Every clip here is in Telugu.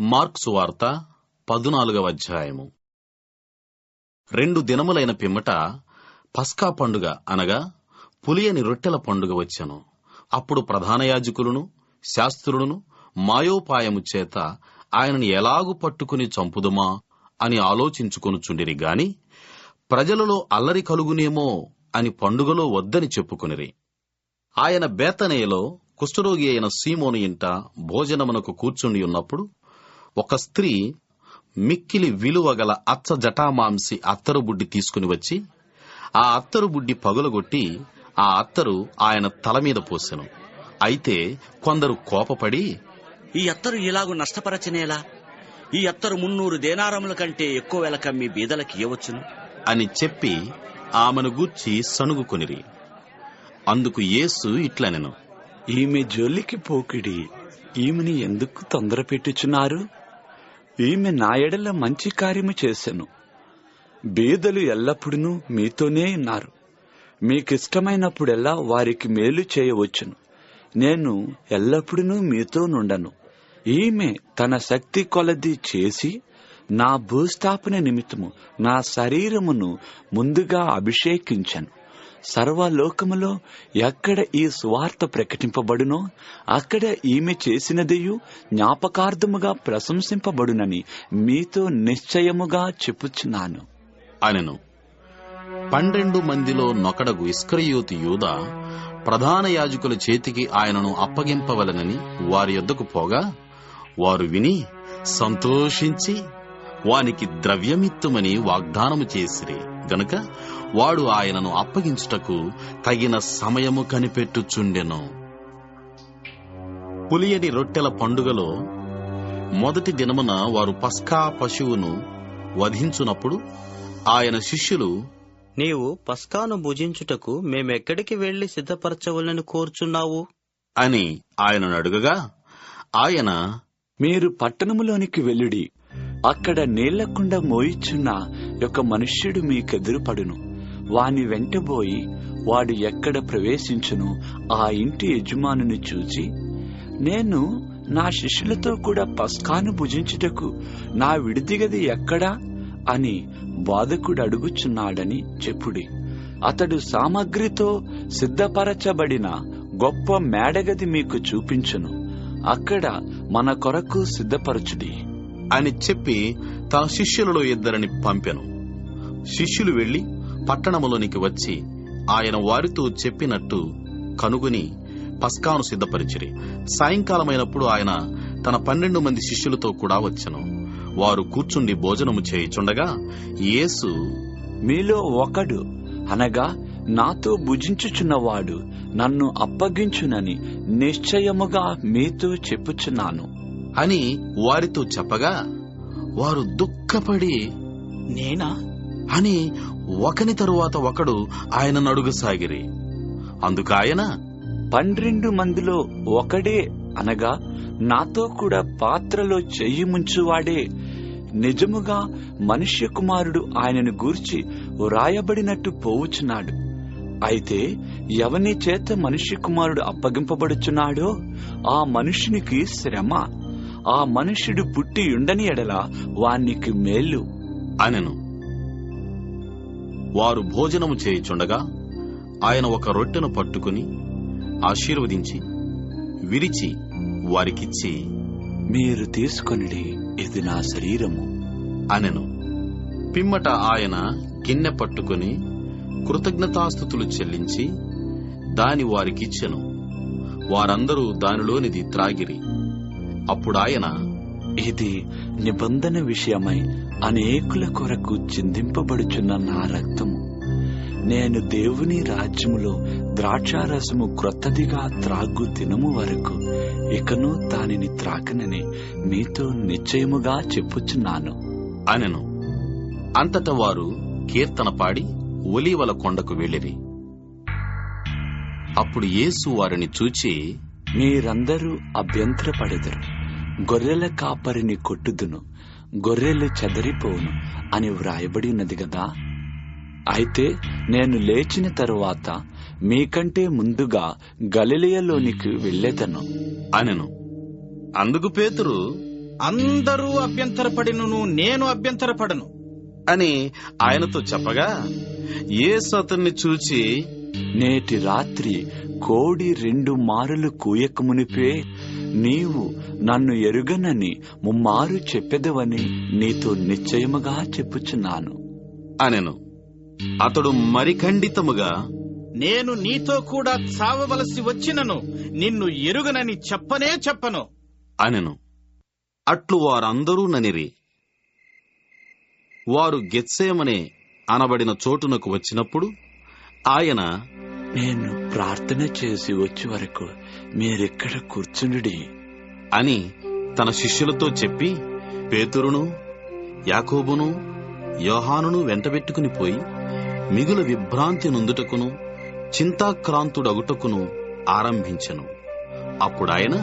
మార్క్సు వార్త పదునాలుగవ అధ్యాయము. రెండు దినములైన పిమ్మట పస్కా పండుగ అనగా పులియని రొట్టెల పండుగ వచ్చెను. అప్పుడు ప్రధాన యాజకులను శాస్త్రులను మాయోపాయము చేత ఆయనను ఎలాగు పట్టుకుని చంపుదుమా అని ఆలోచించుకొనుచుండిరి గాని ప్రజలలో అల్లరి కలుగునేమో అని పండుగలో వద్దని చెప్పుకునిరి. ఆయన బేతనేలో కుష్ఠరోగి అయిన సీమోని ఇంట భోజనమునకు కూర్చుండి ఉన్నప్పుడు ఒక స్త్రీ మిక్కిలి విలువ గల అచ్చ జటామాంసి అత్తరు బుడ్డి తీసుకుని వచ్చి ఆ అత్తరు బుడ్డి పగులగొట్టి ఆ అత్తరు ఆయన తల మీద పోసెను. అయితే కొందరు కోపపడి ఈ అత్తరు ఇలాగు నష్టపరచనేలా? ఈ అత్తరు మున్నూరు దేనారముల కంటే ఎక్కువ వెల కమ్మి బీదలకి ఇవ్వచ్చును అని చెప్పి ఆమెను గూర్చి సణుగుకొనిరి. అందుకు యేసు ఇట్లనెను. ఈమె జోలికి పోకిడి. ఈమెని ఎందుకు తొందర పెట్టుచున్నారు ఈమె నా ఎడల మంచి కార్యము చేశాను బీదలు ఎల్లప్పుడూ మీతోనే ఉన్నారు. మీకిష్టమైనప్పుడెల్లా వారికి మేలు చేయవచ్చును. నేను ఎల్లప్పుడూ మీతో నుండను. ఈమె తన శక్తి కొలది చేసి నా భూస్థాపన నిమిత్తము నా శరీరమును ముందుగా అభిషేకించను. సర్వలోకములో ఎక్కడ ఈ సువార్త ప్రకటింపబడునో అక్కడ ఈమె చేసినదియు జ్ఞాపకార్థముగా ప్రశంసింపబడునని మీతో నిశ్చయముగా చెప్పుచున్నాను. అనెను పన్నెండు మందిలో నొకడగు ఇస్కరియోతి యూద ప్రధాన యాజకుల చేతికి ఆయనను అప్పగింపవలనని వారి యొద్దకు పోగా వారు విని సంతోషించి వానికి ద్రవ్యమిత్తుమని వాగ్దానము చేసిరి. గనుక వాడు ఆయనను అప్పగించుటకు తగిన సమయము కనిపెట్టుచుండెను. పులియని రొట్టెల పండుగలో మొదటి దినమున వారు పస్కా పశువును వధించునప్పుడు ఆయన శిష్యులు నీవు పస్కాను భుజించుటకు మేమెక్కడికి వెళ్ళి సిద్ధపరచవలని కోరుచున్నావు? అని ఆయనను అడుగగా ఆయన మీరు పట్టణములోనికి వెళ్ళుడి. అక్కడ నీళ్ళకుండా మోయిచున్న యొక్క మనుష్యుడు మీకెదురుపడును. వాని వెంటబోయి వాడు ఎక్కడ ప్రవేశించును? ఆ ఇంటి యజమానుని చూచి నేను నా శిష్యులతో కూడా పస్కాను భుజించుటకు నా విడిదిగది ఎక్కడా? అని బాధకుడు అడుగుచున్నాడని చెప్పుడి. అతడు సామగ్రితో సిద్ధపరచబడిన గొప్ప మేడగది మీకు చూపించును. అక్కడ మన కొరకు సిద్ధపరచుడి. అని చెప్పి తన శిష్యులలో ఇద్దరిని పంపెను. శిష్యులు వెళ్ళి పట్టణములోనికి వచ్చి ఆయన వారితో చెప్పినట్టు కనుగొని పస్కాను సిద్ధపరిచిరి. సాయంకాలమైనప్పుడు ఆయన తన పన్నెండు మంది శిష్యులతో కూడా వచ్చెను. వారు కూర్చుండి భోజనము చేయుచుండగా యేసు మీలో ఒకడు అనగా నాతో భుజించుచున్నవాడు నన్ను అప్పగించునని నిశ్చయముగా మీతో చెప్పుచున్నాను. అని వారితో చెప్పగా వారు దుఃఖపడి నేనా? అని ఒకని తరువాత ఒకడు ఆయనను అడుగసాగిరి అందుకు ఆయన పన్నెండు మందిలో ఒకడే అనగా నాతో కూడా పాత్రలో చెయ్యి ముంచువాడే. నిజముగా మనుష్య కుమారుడు ఆయనను గూర్చి వ్రాయబడినట్టు పోవుచున్నాడు. అయితే ఎవని చేత మనుష్య కుమారుడు అప్పగింపబడుచున్నాడో ఆ మనుష్యునికి శ్రమ. ఆ మనుష్యుడు పుట్టి ఉండని ఎడల వానికి మేలు. అనెను. వారు భోజనము చేయుచుండగా ఆయన ఒక రొట్టెను పట్టుకుని ఆశీర్వదించి విరిచి వారికిచ్చి మీరు తీసుకొనిడి ఇది నా శరీరము. అనెను. పిమ్మట ఆయన గిన్నె పట్టుకుని కృతజ్ఞతాస్థుతులు చెల్లించి దాని వారికిచ్చెను. వారందరూ దానిలోనిది త్రాగిరి. అప్పుడాయన ఇది నిబంధన విషయమై అనేకుల కొరకు చిందింపబడుచున్న నా రక్తము. నేను దేవుని రాజ్యములో ద్రాక్షారసము క్రొత్తదిగా త్రాగు దినము వరకు ఇకను దానిని త్రాకనని మీతో నిశ్చయముగా చెప్పుచున్నాను. అనెను అంతట వారు కీర్తన పాడి ఒలీవల కొండకు వెళ్ళిరి. అప్పుడు యేసు వారిని చూచి మీరందరూ అభ్యంతరపడెదరు. గొర్రెల కాపరిని కొట్టుదును గొర్రెలు చెదరిపోవును అని వ్రాయబడి ఉన్నది గదా? అయితే నేను లేచిన తరువాత మీకంటే ముందుగా గలిలయలోనికి వెళ్ళేదను. అనెను. అందుకు పేతురు అందరూ అభ్యంతరపడినను నేను అభ్యంతరపడను. అని ఆయనతో చెప్పగా యేసు అతన్ని చూచి నేటి రాత్రి కోడి రెండు మారులు కూయక మునిపే నీవు నన్ను ఎరుగనని ముమ్మారు చెప్పెదవని నీతో నిశ్చయముగా చెప్పుచున్నాను. అనెను అతడు మరి ఖండితముగా నేను నీతో కూడా చావవలసి వచ్చినను నిన్ను ఎరుగనని చెప్పనే చెప్పను. అనెను అట్లు వారందరూ ననిరి. వారు గెత్సేమనే అనబడిన చోటునకు వచ్చినప్పుడు ఆయన నేను ప్రార్థన చేసి వచ్చే వరకు మీరెక్కడ కూర్చుండి అని తన శిష్యులతో చెప్పి పేతురును యాకోబును యోహానును వెంటబెట్టుకుని పోయి మిగుల విభ్రాంతి నొందుటకును చింతాక్రాంతుడగుటకును ఆరంభించెను. అప్పుడాయన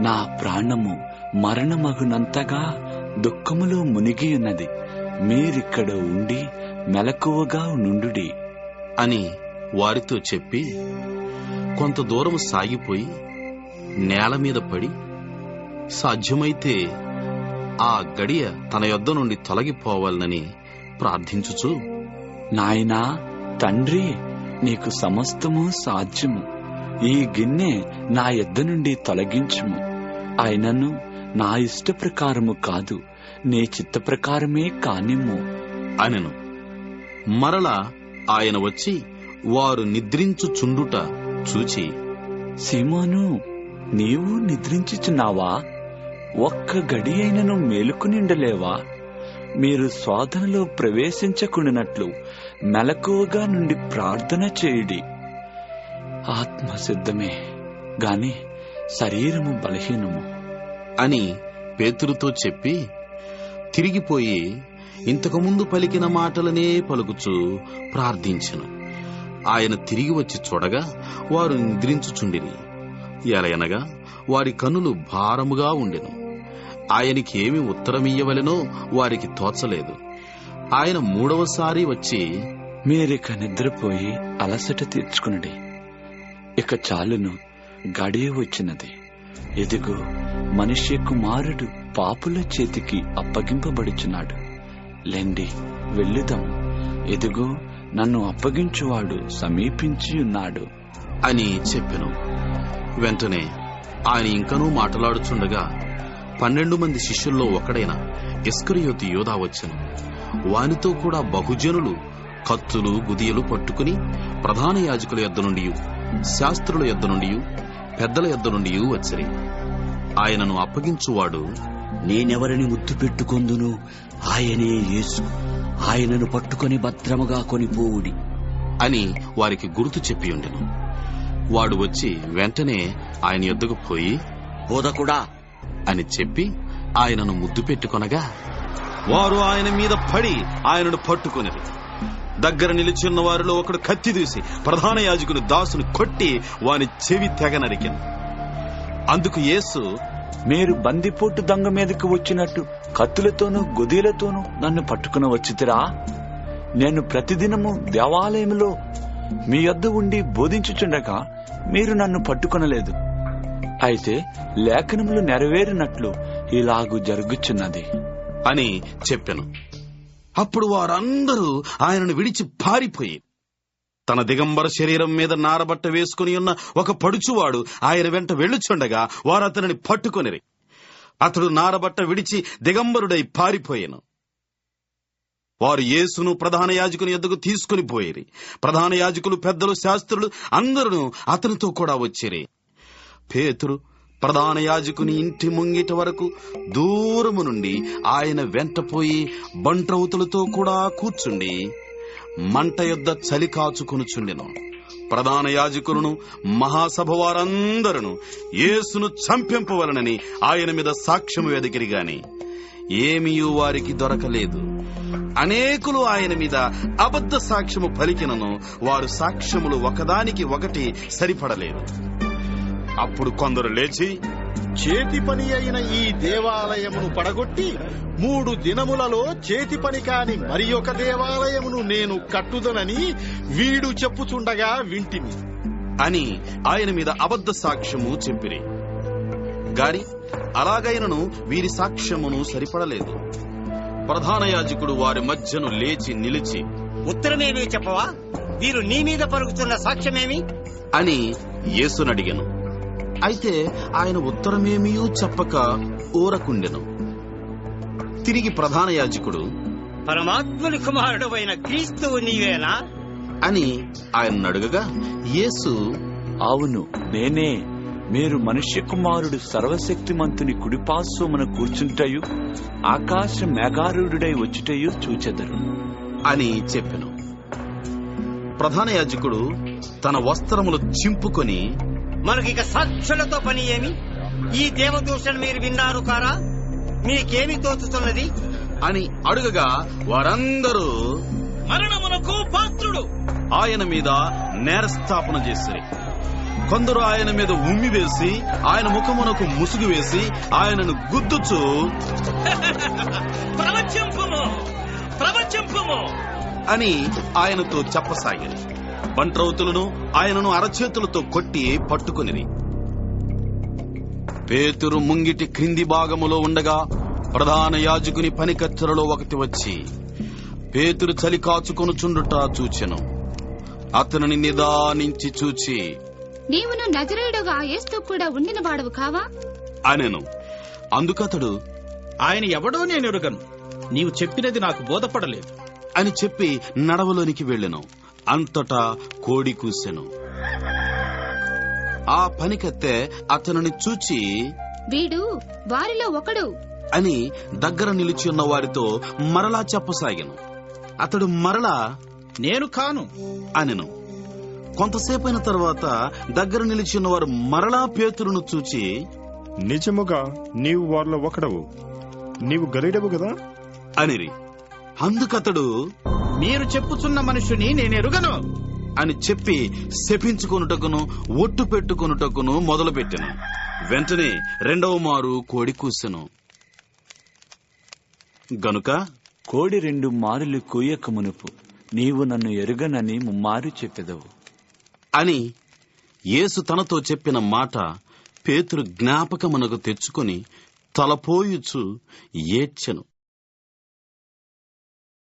నా ప్రాణము మరణమగునంతగా దుఃఖములో మునిగి ఉన్నది మీరిక్కడ ఉండి మెలకువగా నుండుడి. అని వారితో చెప్పి కొంత దూరం సాగిపోయి నేల మీద పడి సాధ్యమైతే ఆ గడియ తన యొద్ద నుండి తొలగిపోవాలని ప్రార్థించుచు నాయనా తండ్రి నీకు సమస్తము సాధ్యము. ఈ గిన్నె నా యొద్ద నుండి తొలగించుము. అయినను నా ఇష్ట ప్రకారము కాదు నీ చిత్త ప్రకారమే కానిమ్ము. అనెను. మరలా ఆయన వచ్చి వారు నిద్రించుచుండుట చూచి సీమోను నీవు నిద్రించుచున్నావా? ఒక్క గడి అయినను మేలుకునిండలేవా మీరు శోధనలో ప్రవేశించకుండానట్లు మెలకువగా నుండి ప్రార్థన చేయుడి. ఆత్మ సిద్ధమే గాని శరీరము బలహీనము. అని పేతురుతో చెప్పి తిరిగిపోయి ఇంతకుముందు పలికిన మాటలనే పలుకుచు ప్రార్థించెను. ఆయన తిరిగి వచ్చి చూడగా వారు నిద్రించుచుండిరి. ఎలయనగా వారి కన్నులు భారముగా ఉండెను. ఆయనకి ఏమి ఉత్తరమియ్యవలెనో వారికి తోచలేదు. ఆయన మూడవసారి వచ్చి మీరిక నిద్రపోయి అలసట తీర్చుకునడి. ఇక చాలును గడియ వచ్చినది. ఎదుగో మనిషి కుమారుడు పాపుల చేతికి అప్పగింపబడుచున్నాడు. లెండి వెళ్ళుదాం. ఎదుగో నన్ను అప్పగించువాడు సమీపించి ఉన్నాడు అని చెప్పెను. వెంటనే ఆయన ఇంకనూ మాట్లాడుచుండగా పన్నెండు మంది శిష్యుల్లో ఒకడైన ఇస్కరియోతి యోధా వచ్చెను. వానితో కూడా బహుజనులు కత్తులు గుదియలు పట్టుకుని ప్రధాన యాజకుల యొద్ద నుండి శాస్త్రుల యొద్ద నుండి పెద్దల యొద్ద నుండి వచ్చిరి. ఆయనను అప్పగించువాడు నేనెవరిని ముద్దు పెట్టుకొందును ఆయనే యేసు. ఆయనను పట్టుకొని భద్రముగా కొనిపోవుడి అని వారికి గుర్తు చెప్పి ఉండెను. వాడు వచ్చి వెంటనే ఆయన యొద్దకు పోయి బోధకుడా! అని చెప్పి ఆయనను ముద్దు పెట్టుకొనగా వారు ఆయన మీద పడి ఆయనను పట్టుకునిరి. దగ్గర నిలిచిన్న వారిలో ఒకడు కత్తి దూసి ప్రధాన యాజకుని దాసుని కొట్టి వాని చెవి తెగ నరికెను. అందుకు యేసు మీరు బందిపోటు దొంగ మీదకి వచ్చినట్టు కత్తులతోనూ గొదీలతోనూ నన్ను పట్టుకుని వచ్చితిరా? నేను ప్రతిదినము దేవాలయంలో మీ యొద్ద ఉండి బోధించుచుండగా మీరు నన్ను పట్టుకొనలేదు. అయితే లేఖనములు నెరవేరినట్లు ఇలాగు జరుగుచున్నది. అని చెప్పాను. అప్పుడు వారందరూ ఆయనను విడిచి పారిపోయి తన దిగంబర శరీరం మీద నారబట్ట వేసుకుని ఉన్న ఒక పడుచువాడు ఆయన వెంట వెళ్ళుచుండగా వారు అతనిని పట్టుకొనిరి. అతడు నారబట్ట విడిచి దిగంబరుడై పారిపోయాను. వారు యేసును ప్రధాన యాజకుని ఎద్దుకు తీసుకుని పోయిరి. ప్రధాన యాజకులు పెద్దలు శాస్త్రులు అందరూ అతనితో కూడా వచ్చిరి. పేతురు ప్రధాన యాజకుని ఇంటి ముంగిట వరకు దూరము నుండి ఆయన వెంటపోయి బంట్రౌతులతో కూడా కూర్చుండి మంట యొద్ద చలి కాచుకొనుచుండెను ప్రధాన యాజకులను మహాసభ వారందరూ యేసును చంపింపవలనని ఆయన మీద సాక్ష్యము వెదికిరి గాని ఏమీయూ వారికి దొరకలేదు. అనేకులు ఆయన మీద అబద్ధ సాక్ష్యము పలికినను వారు సాక్ష్యములు ఒకదానికి ఒకటి సరిపడలేదు. అప్పుడు కొందరు లేచి చేతి పని అయిన ఈ దేవాలయమును పడగొట్టి మూడు దినములలో చేతి పని కాని మరి ఒక దేవాలయమును నేను కట్టుదనని వీడు చెప్పుచుండగా వింటిని అని ఆయన మీద అబద్ధ సాక్ష్యము చెప్పిరి గాని అలాగైనను వీరి సాక్ష్యమును సరిపడలేదు. ప్రధాన యాజకుడు వారి మధ్యను లేచి నిలిచి ఉత్తరమేమీ చెప్పవా? వీరు నీ మీద పలుకుతున్న సాక్ష్యమేమి? అని యేసునడిగెను. అయితే ఆయన ఉత్తరమేమీ చెప్పక ఊరకుండెను. తిరిగి ప్రధాన యాజకుడు పరమాత్ముని కుమారుడు అయిన క్రీస్తువు నీవేనా? అని ఆయన అడుగగా యేసు అవును నేనే. మీరు మనుష్య కుమారుడు సర్వశక్తిమంతుని కుడిపార్శ్వమున కూర్చుంటయు ఆకాశ మేఘారూఢుడై వచ్చుటయు చూచెదరు. అని చెప్పెను. ప్రధాన యాజకుడు తన వస్త్రములు చింపుకొని మనకిక సాక్షులతో పని ఏమి? ఈ దేవదూషణ మీరు విన్నారు కారా? మీకేమి తోచుతున్నది? అని అడుగగా వారందరూ మరణమునకు పాత్రుడు. ఆయన మీద నేరస్థాపన చేసిరి కొందరు ఆయన మీద ఉమ్మి వేసి ఆయన ముఖమునకు ముసుగు వేసి ఆయనను గుద్దుచు. ప్రవచింపుము ప్రవచింపుము. అని ఆయనతో చెప్పసాగిరి. బంట్రౌతులను ఆయనను అరచేతులతో కొట్టి పట్టుకునిరి. పేతురు ముంగిటి క్రింది భాగములో ఉండగా ప్రధాన యాజకుని పనికత్తెలలో ఒకటి వచ్చి పేతురు చలి కాచుకొనుచుండుట చూచెను. అతనిని నిదానించి చూచి నీవును నజరేయుడుగా యేస్తూ కూడా ఉండిన వాడవు కావా? అనెను. అందుకతడు ఆయన ఎవడో నేను ఎరుగను. నీవు చెప్పినది నాకు బోధపడలేదు. అని చెప్పి నడవలోనికి వెళ్ళెను. అంతటా కోడి కూసెను. ఆ పనికత్తె అతనిని చూచి వీడు వారిలో ఒకడు. అని దగ్గర నిలిచి ఉన్న వారితో మరలా చెప్పసాగాను. అతడు మరలా నేను కాను. అనెను. కొంతసేపైన తర్వాత దగ్గర నిలిచి ఉన్నవారు మరలా పేతురును చూచి నిజముగా నీవు వారిలో ఒకడవు. నీవు గలీడవు కదా? అనిరి. అందుకతడు మీరు చెప్పుచున్న మనుషుని నేను ఎరుగను అని చెప్పి శపించుకొనుటకును ఒట్టు పెట్టుకొనుటకును మొదలుపెట్టెను. వెంటనే రెండవ మారు కోడి కూసెను. గనుక కోడి రెండు మారులు కూయక మునుపు నీవు నన్ను ఎరుగనని ముమ్మారు చెప్పెదవు. అని యేసు తనతో చెప్పిన మాట పేతురు జ్ఞాపకమునకు తెచ్చుకొని తలపోయుచు ఏడ్చెను.